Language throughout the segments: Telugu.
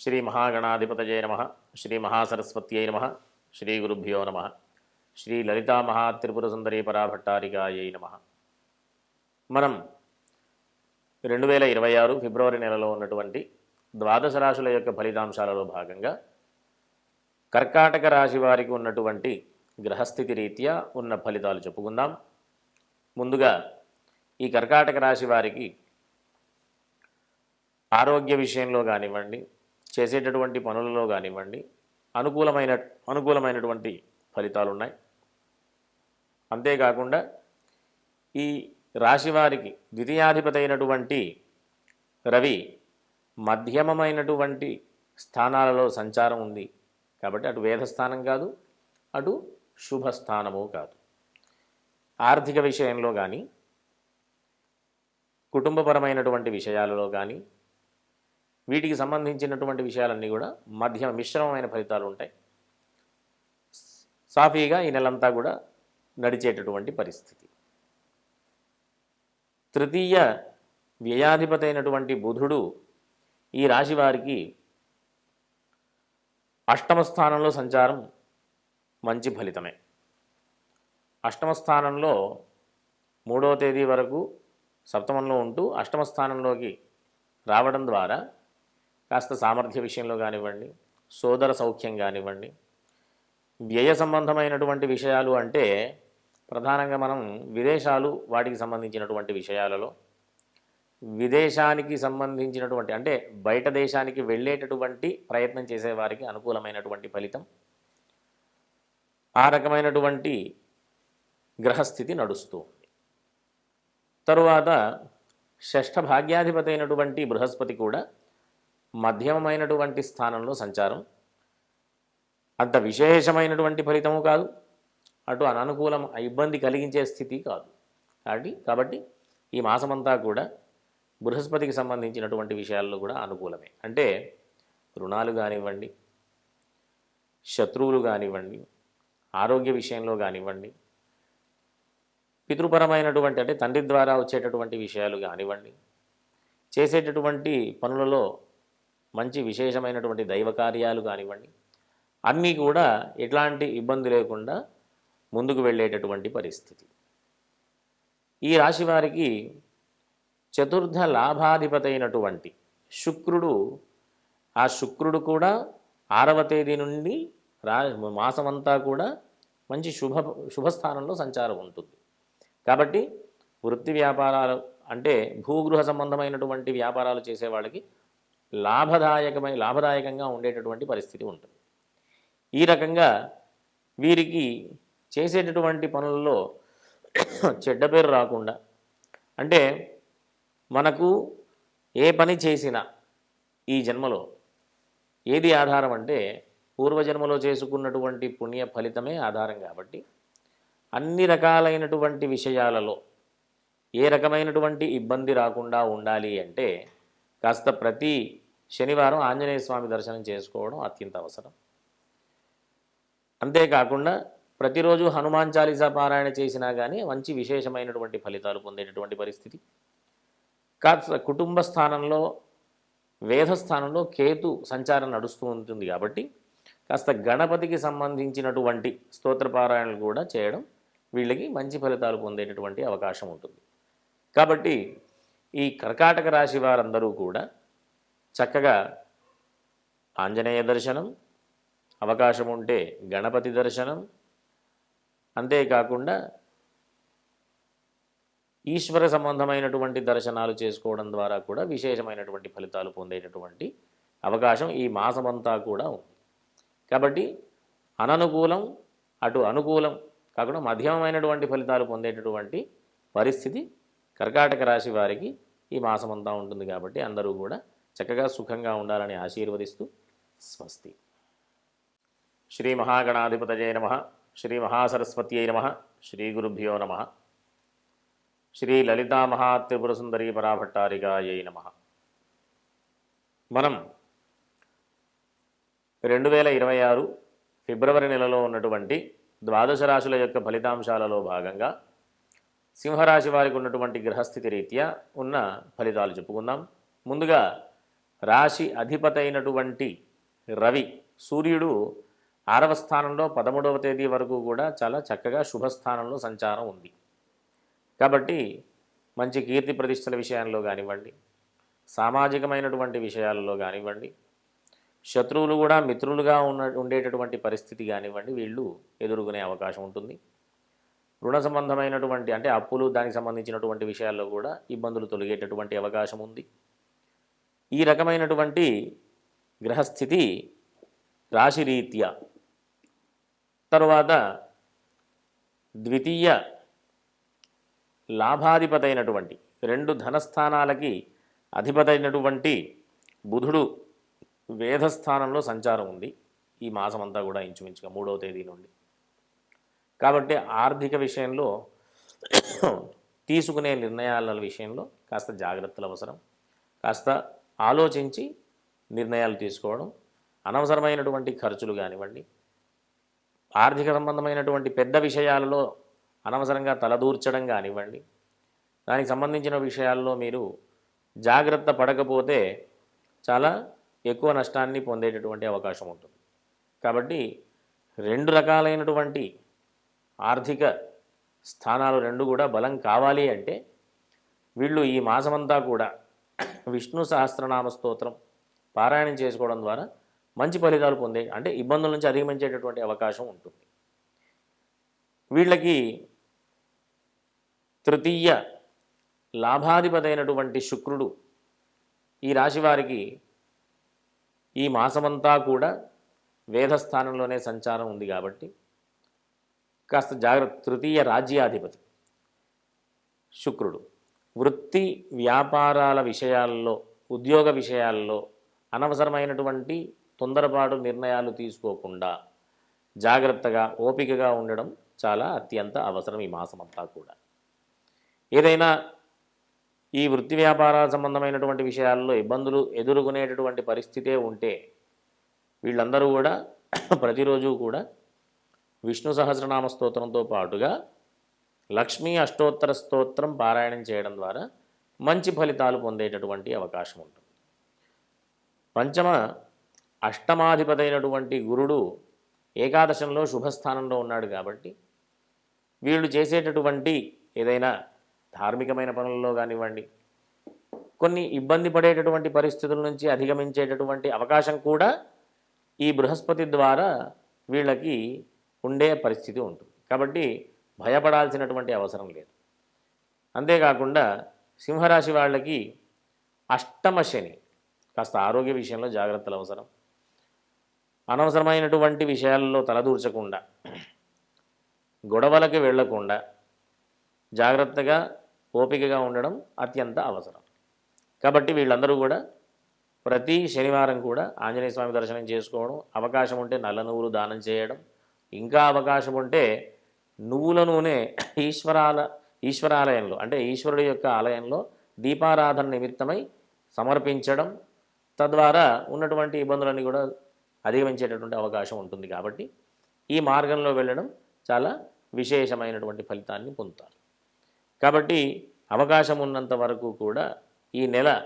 శ్రీ మహాగణాధిపతయే నమ శ్రీ మహాసరస్వత్యై నమ శ్రీ గురుభ్యో నమ శ్రీ లలితా మహాత్రిపుర సుందరీ పరాభట్టారికాయై నమ. మనం రెండు వేల ఇరవై ఆరు ఫిబ్రవరి నెలలో ఉన్నటువంటి ద్వాదశ రాశుల యొక్క ఫలితాంశాలలో భాగంగా కర్కాటక రాశి వారికి ఉన్నటువంటి గ్రహస్థితి రీత్యా ఉన్న ఫలితాలు చెప్పుకుందాం. ముందుగా ఈ కర్కాటక రాశి వారికి ఆరోగ్య విషయంలో కానివ్వండి చేసేటటువంటి పనులలో కానివ్వండి అనుకూలమైన అనుకూలమైనటువంటి ఫలితాలు ఉన్నాయి అంతేకాకుండా ఈ రాశివారికి ద్వితీయాధిపతి అయినటువంటి రవి మధ్యమమైనటువంటి స్థానాలలో సంచారం ఉంది. కాబట్టి అటు వేదస్థానం కాదు అటు శుభస్థానము కాదు. ఆర్థిక విషయంలో కానీ కుటుంబపరమైనటువంటి విషయాలలో కానీ వీటికి సంబంధించినటువంటి విషయాలన్నీ కూడా మధ్య మిశ్రమమైన ఫలితాలు ఉంటాయి. సాఫీగా ఈ నెలంతా కూడా నడిచేటటువంటి పరిస్థితి. తృతీయ వ్యయాధిపతి అయినటువంటి బుధుడు ఈ రాశి వారికి అష్టమ స్థానంలో సంచారం మంచి ఫలితమే. అష్టమ స్థానంలో మూడవ తేదీ వరకు సప్తమంలో ఉంటూ అష్టమ స్థానంలోకి రావడం ద్వారా కాస్త సామర్థ్య విషయంలో కానివ్వండి సోదర సౌఖ్యం కానివ్వండి వ్యయ సంబంధమైనటువంటి విషయాలు అంటే ప్రధానంగా మనం విదేశాలు వాటికి సంబంధించినటువంటి విషయాలలో విదేశానికి సంబంధించినటువంటి అంటే బయట దేశానికి వెళ్ళేటటువంటి ప్రయత్నం చేసేవారికి అనుకూలమైనటువంటి ఫలితం ఆ రకమైనటువంటి గ్రహస్థితి నడుస్తూ ఉంది. తరువాత షష్ఠ భాగ్యాధిపతి అయినటువంటి బృహస్పతి కూడా మధ్యమమైనటువంటి స్థానంలో సంచారం. అంత విశేషమైనటువంటి ఫలితము కాదు. అటు అననుకూలం ఇబ్బంది కలిగించే స్థితి కాదు. కాబట్టి కాబట్టి ఈ మాసమంతా కూడా బృహస్పతికి సంబంధించినటువంటి విషయాల్లో కూడా అనుకూలమే. అంటే రుణాలు కానివ్వండి శత్రువులు కానివ్వండి ఆరోగ్య విషయంలో కానివ్వండి పితృపరమైనటువంటి అంటే తండ్రి ద్వారా వచ్చేటటువంటి విషయాలు కానివ్వండి చేసేటటువంటి పనులలో మంచి విశేషమైనటువంటి దైవ కార్యాలు కానివ్వండి అన్నీ కూడా ఎట్లాంటి ఇబ్బంది లేకుండా ముందుకు వెళ్ళేటటువంటి పరిస్థితి. ఈ రాశి వారికి చతుర్థ లాభాధిపతి అయినటువంటి శుక్రుడు ఆ శుక్రుడు కూడా ఆరవ తేదీ నుండి రా మాసమంతా కూడా మంచి శుభ శుభస్థానంలో సంచారం ఉంటుంది. కాబట్టి వృత్తి వ్యాపారాలు అంటే భూగృహ సంబంధమైనటువంటి వ్యాపారాలు చేసే వాళ్ళకి లాభదాయకమై లాభదాయకంగా ఉండేటటువంటి పరిస్థితి ఉంటుంది. ఈ రకంగా వీరికి చేసేటటువంటి పనులలో చెడ్డ పేరు రాకుండా అంటే మనకు ఏ పని చేసినా ఈ జన్మలో ఏది ఆధారం అంటే పూర్వజన్మలో చేసుకున్నటువంటి పుణ్య ఫలితమే ఆధారం కాబట్టి అన్ని రకాలైనటువంటి విషయాలలో ఏ రకమైనటువంటి ఇబ్బంది రాకుండా ఉండాలి అంటే కాస్త ప్రతి శనివారం ఆంజనేయ స్వామి దర్శనం చేసుకోవడం అత్యంత అవసరం. అంతేకాకుండా ప్రతిరోజు హనుమాన్ చాలీసా పారాయణ చేసినా కానీ మంచి విశేషమైనటువంటి ఫలితాలు పొందేటటువంటి పరిస్థితి. కాస్త కుటుంబ స్థానంలో వేద స్థానంలో కేతు సంచారం నడుస్తూ ఉంటుంది కాబట్టి కాస్త గణపతికి సంబంధించినటువంటి స్తోత్రపారాయణలు కూడా చేయడం వీళ్ళకి మంచి ఫలితాలు పొందేటటువంటి అవకాశం ఉంటుంది. కాబట్టి ఈ కర్కాటక రాశి వారందరూ కూడా చక్కగా ఆంజనేయ దర్శనం అవకాశం ఉంటే గణపతి దర్శనం అంతేకాకుండా ఈశ్వర సంబంధమైనటువంటి దర్శనాలు చేసుకోవడం ద్వారా కూడా విశేషమైనటువంటి ఫలితాలు పొందేటటువంటి అవకాశం ఈ మాసమంతా కూడా ఉంది. కాబట్టి అననుకూలం అటు అనుకూలం కాకుండా మధ్యమమైనటువంటి ఫలితాలు పొందేటటువంటి పరిస్థితి కర్కాటక రాశి వారికి ఈ మాసమంతా ఉంటుంది కాబట్టి అందరూ కూడా చక్కగా సుఖంగా ఉండాలని ఆశీర్వదిస్తూ స్వస్తి. శ్రీ మహాగణాధిపతయే నమ. శ్రీ మహాసరస్వత్యై నమ. శ్రీ గురుభ్యో నమ. శ్రీ లలితా సుందరీ పరాభట్టారికాయై నమ. మనం రెండు వేల ఇరవై ఆరు ఫిబ్రవరి నెలలో ఉన్నటువంటి ద్వాదశ రాశుల యొక్క ఫలితాంశాలలో భాగంగా సింహరాశి వారికి ఉన్నటువంటి గ్రహస్థితి రీత్యా ఉన్న ఫలితాలు చెప్పుకుందాం. ముందుగా రాశి అధిపతి అయినటువంటి రవి సూర్యుడు ఆరవ స్థానంలో పదమూడవ తేదీ వరకు కూడా చాలా చక్కగా శుభస్థానంలో సంచారం ఉంది. కాబట్టి మంచి కీర్తి ప్రతిష్టల విషయాల్లో కానివ్వండి సామాజికమైనటువంటి విషయాలలో కానివ్వండి శత్రువులు కూడా మిత్రులుగా ఉన్న ఉండేటటువంటి పరిస్థితి కానివ్వండి వీళ్ళు ఎదుర్కొనే అవకాశం ఉంటుంది. రుణ సంబంధమైనటువంటి అంటే అప్పులు దానికి సంబంధించినటువంటి విషయాల్లో కూడా ఇబ్బందులు తొలగేటటువంటి అవకాశం ఉంది. ఈ రకమైనటువంటి గ్రహస్థితి రాశిరీత్యా. తరువాత ద్వితీయ లాభాధిపతైనటువంటి అయినటువంటి రెండు ధనస్థానాలకి అధిపతి అయినటువంటి బుధుడు వేధస్థానంలో సంచారం ఉంది. ఈ మాసమంతా కూడా ఇంచుమించుగా మూడవ తేదీ నుండి. కాబట్టి ఆర్థిక విషయంలో తీసుకునే నిర్ణయాల విషయంలో కాస్త జాగ్రత్తలు అవసరం. కాస్త ఆలోచించి నిర్ణయాలు తీసుకోవడం అనవసరమైనటువంటి ఖర్చులు కానివ్వండి ఆర్థిక సంబంధమైనటువంటి పెద్ద విషయాలలో అనవసరంగా తలదూర్చడం కానివ్వండి దానికి సంబంధించిన విషయాల్లో మీరు జాగ్రత్త పడకపోతే చాలా ఎక్కువ నష్టాన్ని పొందేటటువంటి అవకాశం ఉంటుంది. కాబట్టి రెండు రకాలైనటువంటి ఆర్థిక స్థానాలు రెండు కూడా బలం కావాలి అంటే వీళ్ళు ఈ మాసమంతా కూడా విష్ణు సహస్రనామ స్తోత్రం పారాయణం చేసుకోవడం ద్వారా మంచి ఫలితాలు పొందే అంటే ఇబ్బందుల నుంచి అధిగమించేటటువంటి అవకాశం ఉంటుంది. వీళ్ళకి తృతీయ లాభాధిపతైనటువంటి శుక్రుడు ఈ రాశి వారికి ఈ మాసమంతా కూడా వేదస్థానంలోనే సంచారం ఉంది కాబట్టి కాస్త జాగ్రత్త తృతీయ రాజ్యాధిపతి శుక్రుడు. వృత్తి వ్యాపారాల విషయాల్లో ఉద్యోగ విషయాల్లో అనవసరమైనటువంటి తొందరపాటు నిర్ణయాలు తీసుకోకుండా జాగ్రత్తగా ఓపికగా ఉండడం చాలా అత్యంత అవసరం ఈ మాసమంతా కూడా. ఏదైనా ఈ వృత్తి వ్యాపారాల సంబంధమైనటువంటి విషయాల్లో ఇబ్బందులు ఎదుర్కొనేటటువంటి పరిస్థితే ఉంటే వీళ్ళందరూ కూడా ప్రతిరోజు కూడా విష్ణు సహస్రనామ స్తోత్రంతో పాటుగా లక్ష్మీ అష్టోత్తర స్తోత్రం పారాయణం చేయడం ద్వారా మంచి ఫలితాలు పొందేటటువంటి అవకాశం ఉంటుంది. పంచమ అష్టమాధిపతైనటువంటి గురుడు ఏకాదశంలో శుభస్థానంలో ఉన్నాడు కాబట్టి వీళ్ళు చేసేటటువంటి ఏదైనా ధార్మికమైన పనుల్లో కానివ్వండి కొన్ని ఇబ్బంది పడేటటువంటి పరిస్థితుల నుంచి అధిగమించేటటువంటి అవకాశం కూడా ఈ బృహస్పతి ద్వారా వీళ్ళకి ఉండే పరిస్థితి ఉంటుంది. కాబట్టి భయపడాల్సినటువంటి అవసరం లేదు. అంతేకాకుండా సింహరాశి వాళ్ళకి అష్టమ శని కాస్త ఆరోగ్య విషయంలో జాగ్రత్తలు అవసరం. అనవసరమైనటువంటి విషయాల్లో తలదూర్చకుండా గొడవలకు వెళ్ళకుండా జాగ్రత్తగా ఓపికగా ఉండడం అత్యంత అవసరం. కాబట్టి వీళ్ళందరూ కూడా ప్రతి శనివారం కూడా ఆంజనేయ స్వామి దర్శనం చేసుకోవడం అవకాశం ఉంటే నల్ల నువ్వులు దానం చేయడం ఇంకా అవకాశం ఉంటే నువ్వుల నూనె ఈశ్వరాల ఈశ్వరాలయంలో అంటే ఈశ్వరుడి యొక్క ఆలయంలో దీపారాధన నిమిత్తమై సమర్పించడం తద్వారా ఉన్నటువంటి ఇబ్బందులన్నీ కూడా అధిగమించేటటువంటి అవకాశం ఉంటుంది కాబట్టి ఈ మార్గంలో వెళ్ళడం చాలా విశేషమైనటువంటి ఫలితాన్ని పొందుతారు. కాబట్టి అవకాశం ఉన్నంత వరకు కూడా ఈ నెల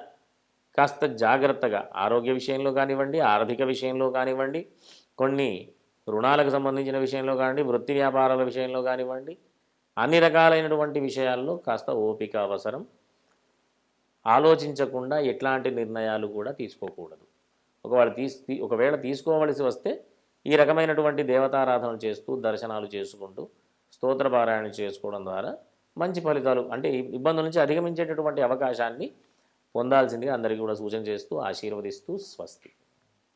కాస్త జాగ్రత్తగా ఆరోగ్య విషయంలో కానివ్వండి ఆర్థిక విషయంలో కానివ్వండి కొన్ని రుణాలకు సంబంధించిన విషయంలో కానివ్వండి వృత్తి వ్యాపారాల విషయంలో కానివ్వండి అన్ని రకాలైనటువంటి విషయాల్లో కాస్త ఓపిక అవసరం. ఆలోచించకుండా ఎట్లాంటి నిర్ణయాలు కూడా తీసుకోకూడదు. ఒకవేళ తీసి ఒకవేళ తీసుకోవలసి వస్తే ఈ రకమైనటువంటి దేవతారాధన చేస్తూ దర్శనాలు చేసుకుంటూ స్తోత్రపారాయణ చేసుకోవడం ద్వారా మంచి ఫలితాలు అంటే ఇబ్బందుల నుంచి అధిగమించేటటువంటి అవకాశాన్ని పొందాల్సిందిగా అందరికీ కూడా సూచన చేస్తూ ఆశీర్వదిస్తూ స్వస్తి.